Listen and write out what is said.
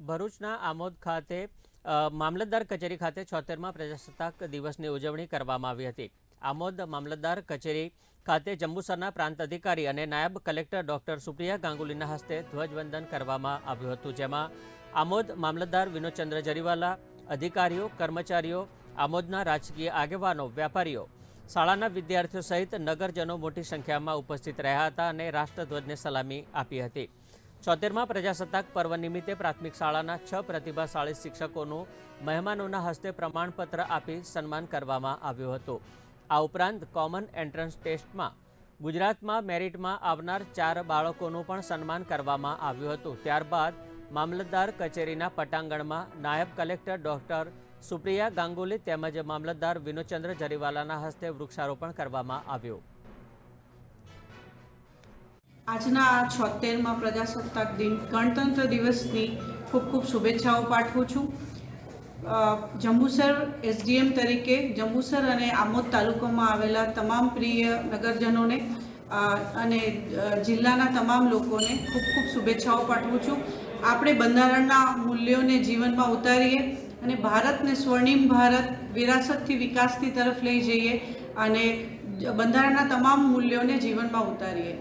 ભરૂચના આમોદ ખાતે મામલતદાર કચેરી ખાતે છોતેરમાં પ્રજાસત્તાક દિવસની ઉજવણી કરવામાં આવી હતી. આમોદ મામલતદાર કચેરી ખાતે જંબુસરના પ્રાંત અધિકારી અને નાયબ કલેક્ટર ડોક્ટર સુપ્રિયા ગાંગુલીના હસ્તે ધ્વજવંદન કરવામાં આવ્યું હતું, જેમાં આમોદ મામલતદાર વિનોદચંદ્ર જરીવાલા, અધિકારીઓ, કર્મચારીઓ, આમોદના રાજકીય આગેવાનો વેપારીઓ શાળાના વિદ્યાર્થીઓ સહિત નગરજનો મોટી સંખ્યામાં ઉપસ્થિત રહ્યા હતા અને રાષ્ટ્રધ્વજને સલામી આપી હતી. છોતેરમાં પ્રજાસત્તાક પર્વ નિમિત્તે પ્રાથમિક શાળાના છ પ્રતિભાશાળી શિક્ષકોનું મહેમાનોના હસ્તે પ્રમાણપત્ર આપી સન્માન કરવામાં આવ્યું હતું. આ ઉપરાંત કોમન એન્ટ્રન્સ ટેસ્ટમાં ગુજરાતમાં મેરિટમાં આવનાર ચાર બાળકોનું પણ સન્માન કરવામાં આવ્યું હતું. ત્યારબાદ મામલતદાર કચેરીના પટાંગણમાં નાયબ કલેક્ટર ડોક્ટર સુપ્રિયા ગાંગુલી તેમજ મામલતદાર વિનોદચંદ્ર જરીવાલાના હસ્તે વૃક્ષારોપણ કરવામાં આવ્યું. આજના આ છોતેરમાં પ્રજાસત્તાક દિન ગણતંત્ર દિવસની ખૂબ ખૂબ શુભેચ્છાઓ પાઠવું છું. જંબુસર એસડીએમ તરીકે જંબુસર અને આમોદ તાલુકામાં આવેલા તમામ પ્રિય નગરજનોને અને જિલ્લાના તમામ લોકોને ખૂબ ખૂબ શુભેચ્છાઓ પાઠવું છું. આપણે બંધારણના મૂલ્યોને જીવનમાં ઉતારીએ અને ભારતને સ્વર્ણિમ ભારત વિરાસતથી વિકાસની તરફ લઈ જઈએ અને બંધારણના તમામ મૂલ્યોને જીવનમાં ઉતારીએ.